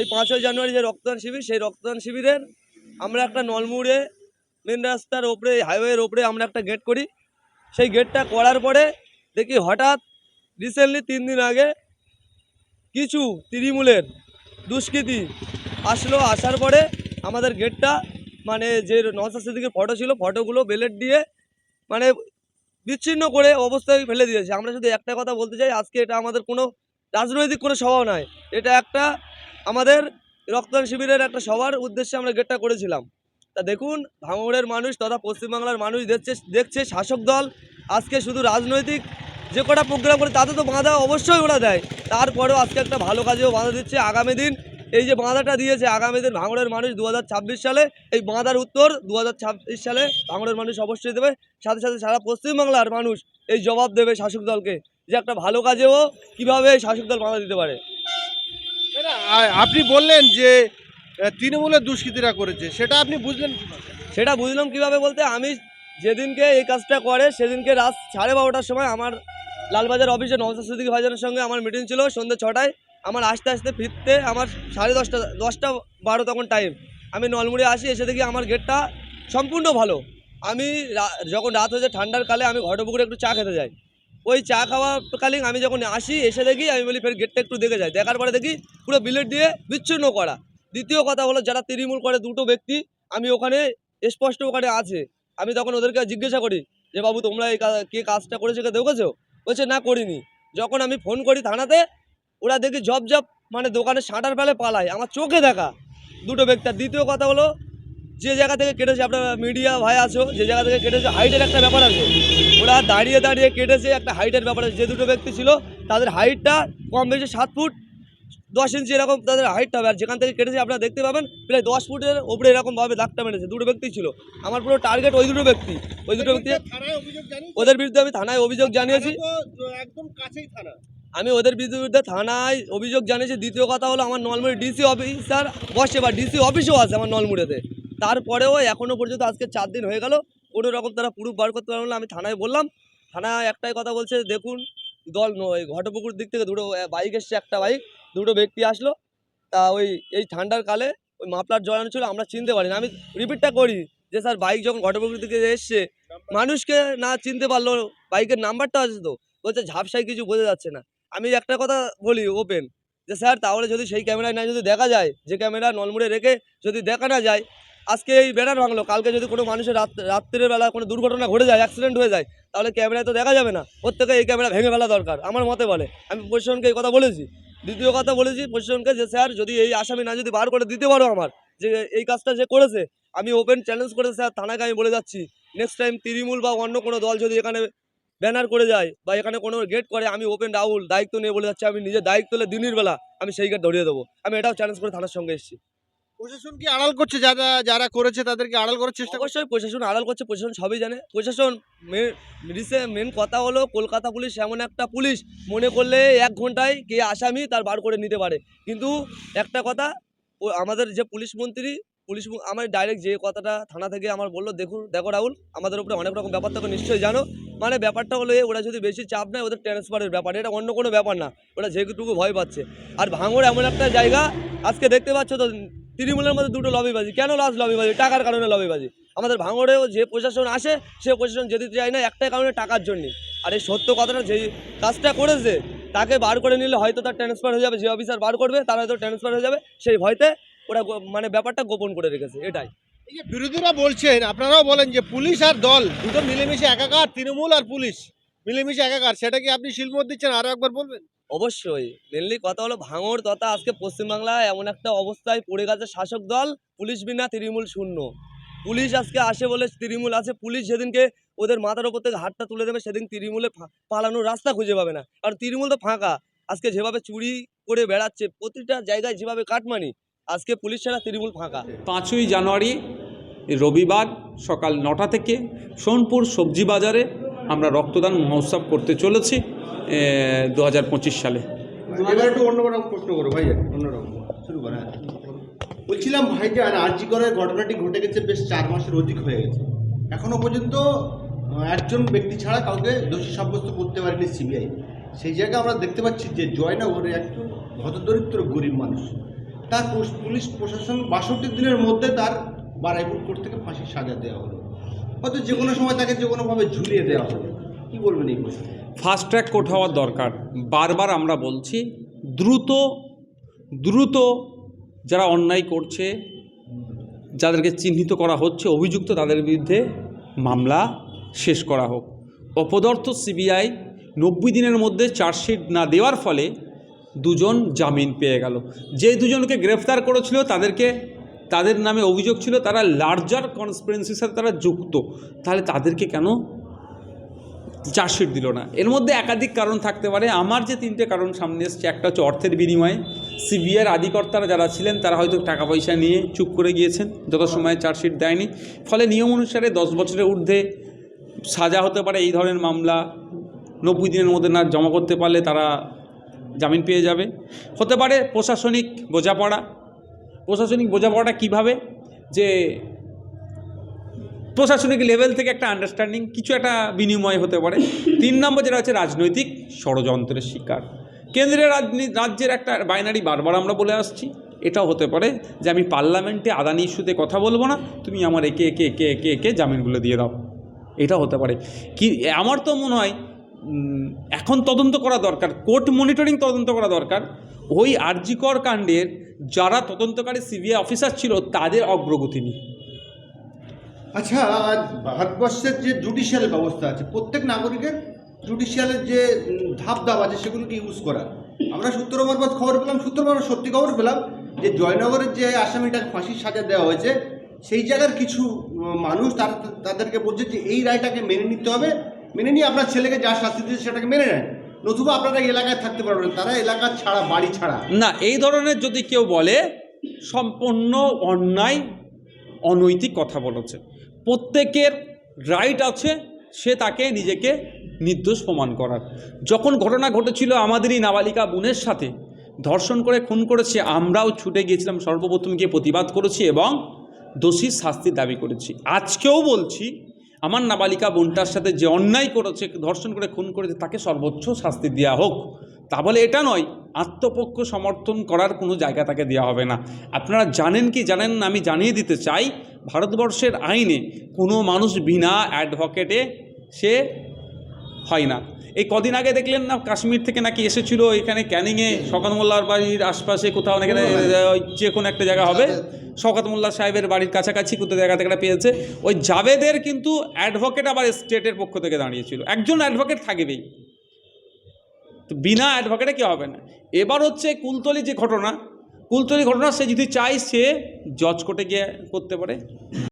এই পাঁচই জানুয়ারি যে রক্তদান শিবির, সেই রক্তদান শিবিরের আমরা একটা নলমুড়ে, মেন রাস্তার ওপরে, হাইওয়ের ওপরে আমরা একটা গেট করি। সেই গেটটা করার পরে দেখি হঠাৎ রিসেন্টলি তিন দিন আগে কিছু তৃণমূলের দুষ্কৃতী আসলো, আসার পরে আমাদের গেটটা মানে যে নওসাদ সিদ্দিকের ফটো ছিল ফটোগুলো বেলেট দিয়ে মানে বিচ্ছিন্ন করে অবস্থায় ফেলে দিয়েছে। আমরা শুধু একটা কথা বলতে চাই, আজকে এটা আমাদের কোনো রাজনৈতিক কোনো সভা নয়। এটা একটা আমাদের রক্তদান শিবিরের একটা সবার উদ্দেশ্যে আমরা গেটটা করেছিলাম। তা দেখুন, ভাঙড়ের মানুষ তথা পশ্চিমবাংলার মানুষ দেখছে দেখছে শাসক দল। আজকে শুধু রাজনৈতিক যে কটা প্রোগ্রাম করে তাতে তো বাঁধা অবশ্যই ওরা দেয়। তারপরেও আজকে একটা ভালো কাজেও বাঁধা দিচ্ছে আগামী দিন। এই যে বাঁধাটা দিয়েছে আগামী দিন ভাঙড়ের মানুষ দু হাজার ছাব্বিশ সালে, এই বাঁধার উত্তর দু হাজার ছাব্বিশ সালে ভাঙড়ের মানুষ অবশ্যই দেবে। সাথে সাথে সারা পশ্চিমবাংলার মানুষ এই জবাব দেবে শাসক দলকে যে একটা ভালো কাজেও কীভাবে শাসক দল বাঁধা দিতে পারে। আপনি বললেন যে তৃণমূলের দুষ্কৃতীরা করেছে, সেটা আপনি বুঝলেন সেটা বুঝলাম কীভাবে বলতে, আমি যেদিনকে এই কাজটা করে, সেদিনকে রাত সাড়ে বারোটার সময় আমার লালবাজার অফিসে নওসাদ সিদ্দিকী ভাইজানের সঙ্গে আমার মিটিং ছিল, সন্ধ্যে ছটায়। আমার আসতে আসতে ফিরতে আমার সাড়ে দশটা দশটা বারো তখন টাইম আমি নলমুড়ি আসি, এসে দেখি আমার গেটটা সম্পূর্ণ ভালো। আমি যখন রাত হয়েছে ঠান্ডার কালে, আমি ঘটপুকুরে একটু চা খেতে যাই। ওই চা খাওয়াকালীন আমি যখন আসি, এসে দেখি, আমি বলি, ফের গেটটা একটু দেখে যাই। দেখার পরে দেখি, পুরো বিলেট দিয়ে বিচ্ছিন্ন করা। দ্বিতীয় কথা হলো, যারা তৃণমূল করে, দুটো ব্যক্তি, আমি ওখানে স্পষ্ট ওখানে আছে। আমি তখন ওদেরকে জিজ্ঞাসা করি যে বাবু, তোমরা এই কা- কাজটা করেছে, কে দেখেছ? বলছে, না, করিনি। যখন আমি ফোন করি থানাতে, ওরা দেখি জব জব মানে দোকানে সাঁটার ফেলে পালায়। আমার চোখে দেখা দুটো ব্যক্তি। দ্বিতীয় কথা হলো যে জায়গা থেকে কেটেছে আপনার মিডিয়া ভাই আছো যে জায়গা থেকে কেটেছে হাইটের একটা ব্যাপার আছে। ওরা দাঁড়িয়ে দাঁড়িয়ে কেটেছে একটা হাইটের ব্যাপার আছে। যে দুটো ব্যক্তি ছিল তাদের হাইটটা কম বেশি সাত ফুট দশ ইঞ্চি এরকম তাদের হাইট হবে। আর যেখান থেকে কেটেছে আপনারা দেখতে পাবেন প্রায় দশ ফুটের ওপরে এরকমভাবে দাগটা মেরেছে। দুটো ব্যক্তি ছিল। আমার পুরো টার্গেট ওই দুটো ব্যক্তি। ওই দুটো ব্যক্তি? ওদের বিরুদ্ধে আমি থানায় অভিযোগ জানিয়েছি। একদম কাছেই থানা। আমি ওদের বিরুদ্ধে থানায় অভিযোগ জানিয়েছি। দ্বিতীয় কথা হলো আমার নলমুড়ি ডিসি অফিসার বসে বা ডিসি অফিসও আছে আমার নলমুড়িতে। তারপরেও এখনও পর্যন্ত আজকে চার দিন হয়ে গেল। কোনো রকম তারা প্রুফ বার করতে পারল না, আমি থানায় বললাম। থানায় একটাই কথা বলছে, দেখুন, দল নয় ঘটপুকুর দিক থেকে দুটো বাইক এসছে, একটা বাইক দুটো ব্যক্তি আসলো। তা ওই, এই ঠান্ডার কালে ওই মাপলার জড়ানো ছিল, আমরা চিনতে পারি না আমি রিপিটটা করি যে, স্যার বাইক যখন ঘটপুকুর দিকে এসছে, মানুষকে না চিনতে পারল বাইকের নাম্বারটা আছে তো? বলছে, ঝাপসায় কিছু বোঝা যাচ্ছে না। আমি একটা কথা বলি ওপেন যে, স্যার, তাহলে যদি সেই ক্যামেরায় না যদি দেখা যায়, যে ক্যামেরা নলমুড়ে রেখে যদি দেখা না যায় আজকে এই ব্যানার ভাঙলো, কালকে যদি কোনো মানুষের রাত, রাত্রের বেলা কোনো দুর্ঘটনা ঘটে যায় অ্যাক্সিডেন্ট হয়ে যায়, তাহলে ক্যামেরায় তো দেখা যাবে না। প্রত্যেকে এই ক্যামেরা ভেঙে ফেলা দরকার, আমার মতে বলে। আমি প্রশাসনকে এই কথা বলেছি। দ্বিতীয় কথা বলেছি, প্রশাসনকে যে স্যার, যদি এই আসামি না যদি বার করে দিতে পারো আমার, যে এই কাজটা যে করেছে, আমি ওপেন চ্যালেঞ্জ করে স্যার, থানাকে আমি বলে যাচ্ছি নেক্সট টাইম তৃণমূল বা অন্য কোনো দল যদি এখানে ব্যানার করে যায় বা এখানে কোনো গেট করে, আমি ওপেন রাহুল, দায়িত্ব নিয়ে বলে যাচ্ছি, আমি নিজের দায়িত্ব দিনের বেলা আমি সেই গেট ধরিয়ে দেবো। আমি এটাও চ্যালেঞ্জ করে থানার সঙ্গে এসেছি। প্রশাসন কি আড়াল করছে? যারা যারা করেছে তাদেরকে আড়াল করার চেষ্টা অবশ্যই প্রশাসন আড়াল করছে, প্রশাসন সবই জানে। প্রশাসন মেন কথা হলো, কলকাতা পুলিশ এমন একটা পুলিশ, মনে করলে এক ঘন্টায় কে আসামি তার বার করে নিতে পারে। কিন্তু একটা কথা আমাদের যে পুলিশ মন্ত্রী, পুলিশ আমার ডাইরেক্ট যে কথাটা থানা থেকে আমার বলল, দেখুন, দেখো রাহুল, আমাদের উপরে অনেক রকম ব্যাপার থাকে নিশ্চয়ই জানো। মানে ব্যাপারটা হলো ওরা যদি বেশি চাপ নেয়, ওদের ট্রান্সফারের ব্যাপার, এটা অন্য কোনো ব্যাপার না। ওরা যেটুকু ভয় পাচ্ছে। আর ভাঙড় এমন একটা জায়গা, আজকে দেখতে পাচ্ছ তো তৃণমূলের মধ্যে দুটো লবিবাজি। কেন লাজ লবিবাজি? টাকার কারণে লবিবাজি। আমাদের ভাঙড়েও যে প্রশাসন আসে, সে প্রশাসন যেতে চায় না, একটাই কারণে টাকার জন্যে। আর এই সত্য কথাটা যে কাজটা করেছে, তাকে বার করে নিলে হয়তো তার ট্রান্সফার হয়ে যাবে, যে অফিসার বার করবে, তার হয়তো ট্রান্সফার হয়ে যাবে, সেই ভয়তে ওরা মানে ব্যাপারটা গোপন করে রেখেছে, এটাই। এই যে বিরোধীরা বলছেন, আপনারাও বলেন যে পুলিশ আর দল, দুটো মিলেমিশে একাকার, তৃণমূল আর পুলিশ। মিলেমিশে একাকার, সেটা কি আপনি শিলমোহর দিচ্ছেন, আরও একবার বলবেন? অবশ্যই। মেনলি কথা হলো ভাঙড় তথা আজকে পশ্চিমবাংলায় এমন একটা অবস্থায় পড়ে গেছে শাসক দল, পুলিশ বিনা তৃণমূল শূন্য। পুলিশ আজকে আসে বলে তৃণমূল আছে, পুলিশ যেদিনকে ওদের মাথার ওপর থেকে হাতটা তুলে দেবে, সেদিন তৃণমূলে পালানোর রাস্তা খুঁজে পাবে না। আর তৃণমূল তো ফাঁকা। আজকে যেভাবে চুরি করে বেড়াচ্ছে, প্রতিটা জায়গায় যেভাবে কাটমানি, আজকে পুলিশ ছাড়া তৃণমূল ফাঁকা। পাঁচই জানুয়ারি রবিবার সকাল নটা থেকে সোনপুর সবজি বাজারে আমরা রক্তদান মহোৎসব করতে চলেছি দু হাজার পঁচিশ সালে। এবার একটু অন্যরকম প্রশ্ন করো ভাই অন্যরকম শুরু করো হ্যাঁ। বলছিলাম করার ঘটনাটি ঘটে গেছে বেশ চার মাসের অধিক হয়ে গেছে। এখনও পর্যন্ত একজন ব্যক্তি ছাড়া কাউকে দোষী সাব্যস্ত করতে পারেনি সিবিআই। সেই জায়গায় আমরা দেখতে পাচ্ছি যে জয়নগরে একজন হতদরিদ্র গরিব মানুষ। তার পুলিশ প্রশাসন বাষট্টি দিনের মধ্যে তার বারাইপুর কোর্ট থেকে ফাঁসির সাজা দেওয়া হলো। হয়তো যে কোনো সময় তাকে যে কোনোভাবে ঝুলিয়ে দেওয়া হবে। কি বলবেন এই ফাস্ট ট্র্যাক কোর্ট হওয়ার দরকার। বারবার আমরা বলছি, দ্রুত দ্রুত যারা অন্যায় করছে, যাদেরকে চিহ্নিত করা হচ্ছে, অভিযুক্ত তাদের বিরুদ্ধে মামলা শেষ করা হোক। অপদার্থ সিবিআই নব্বই দিনের মধ্যে চার্জশিট না দেওয়ার ফলে দুজন জামিন পেয়ে গেল। যে দুজনকে গ্রেফতার করেছিল তাদেরকে তাদের নামে অভিযোগ ছিল তারা লার্জার কনসপিরেন্সির সাথে তারা যুক্ত। তাহলে তাদেরকে কেন চার্জশিট দিল না? এর মধ্যে একাধিক কারণ থাকতে পারে। আমার যে তিনটে কারণ সামনে এসছে একটা হচ্ছে অর্থের বিনিময়ে। সিবিআইয়ের আধিকর্তারা যারা ছিলেন তারা হয়তো টাকা পয়সা নিয়ে চুপ করে গিয়েছেন যত সময় চার্জশিট দেয়নি। ফলে নিয়ম অনুসারে দশ বছরের ঊর্ধ্বে সাজা হতে পারে। এই ধরনের মামলা নব্বই দিনের মধ্যে না জমা করতে পারলে তারা জামিন পেয়ে যাবে। হতে পারে প্রশাসনিক বোঝাপড়া। প্রশাসনিক বোঝাপড়াটা কীভাবে? যে প্রশাসনিক লেভেল থেকে একটা আন্ডারস্ট্যান্ডিং কিছু একটা বিনিময় হতে পারে। তিন নম্বর যেটা হচ্ছে রাজনৈতিক ষড়যন্ত্রের শিকার। কেন্দ্রের রাজনী- রাজ্যের একটা বাইনারি বারবার আমরা বলে আসছি। এটাও হতে পারে যে আমি পার্লামেন্টে আদানি ইস্যুতে কথা বলব না, তুমি আমার একে একে একে একে একে জামিনগুলো দিয়ে দাও। এটা হতে পারে। কি, আমার তো মনে হয় এখন তদন্ত করা দরকার কোর্ট মনিটরিং তদন্ত করা দরকার। ওই আরজিকর কাণ্ডের যারা তদন্তকারী সিবিআই অফিসার ছিল, তাদের অগ্রগতি নিয়ে। আচ্ছা ভারতবর্ষের যে জুডিশিয়াল ব্যবস্থা আছে, প্রত্যেক নাগরিকের জুডিশিয়ালের যে ধাপ ধাপ আছে, সেগুলোকে ইউজ করা। আমরা সূত্র মারফত খবর পেলাম, সূত্র মারফত সত্যি খবর পেলাম যে, জয়নগরের যে আসামিটাকে ফাঁসির সাজা দেওয়া হয়েছে, সেই জায়গার কিছু মানুষ তার, তাদেরকে বলছে যে, এই রায়টাকে মেনে নিতে হবে। মেনে নিয়ে আপনার ছেলেকে যা শাস্তি দিয়েছে, সেটাকে মেনে নেন। নতুবা আপনারা এলাকায় থাকতে পারবেন, তারা এলাকা ছাড়া, বাড়ি ছাড়া। না, এই ধরনের যদি কেউ বলে, সম্পূর্ণ অন্যায়, অনৈতিক কথা বলেছে। প্রত্যেকের রাইট আছে, সে তাকে নিজেকে নির্দোষ প্রমাণ করার। যখন ঘটনা ঘটেছিল আমাদেরই নাবালিকা বোনের সাথে, ধর্ষণ করে, খুন করেছে, আমরাও ছুটে গিয়েছিলাম, সর্বপ্রথম গিয়ে প্রতিবাদ করেছি এবং দোষীর শাস্তির দাবি করেছি। আজকেও বলছি আমার নাবালিকা বোনটার সাথে যে অন্যায় করেছে, ধর্ষণ করে, খুন করেছে, তাকে সর্বোচ্চ শাস্তি দেওয়া হোক। তা বলে এটা নয়, আত্মপক্ষ সমর্থন করার কোনো জায়গা তাকে দেওয়া হবে না। আপনারা জানেন কি জানেন না, আমি জানিয়ে দিতে চাই, ভারতবর্ষের আইনে কোনো মানুষ বিনা অ্যাডভোকেটে সে হয় না। এই কদিন আগে দেখলেন না কাশ্মীর থেকে নাকি এসেছিল? এখানে ক্যানিংয়ে শকাত মোল্লার বাড়ির আশপাশে কোথাও এখানে যে কোনো একটা জায়গা হবে। শওকত মোল্লা সাহেবের বাড়ির কাছাকাছি কোথাও জায়গা থেকে পেয়েছে। ওই জাভেদের কিন্তু অ্যাডভোকেট আবার স্টেটের পক্ষ থেকে দাঁড়িয়েছিল। একজন অ্যাডভোকেট থাকবেই। তো বিনা অ্যাডভোকেটে কি হবে না। এবার হচ্ছে কুলতলি যে ঘটনা কুলতলি ঘটনা সে যদি চায় সে জজ কোর্টে গিয়ে করতে পারে।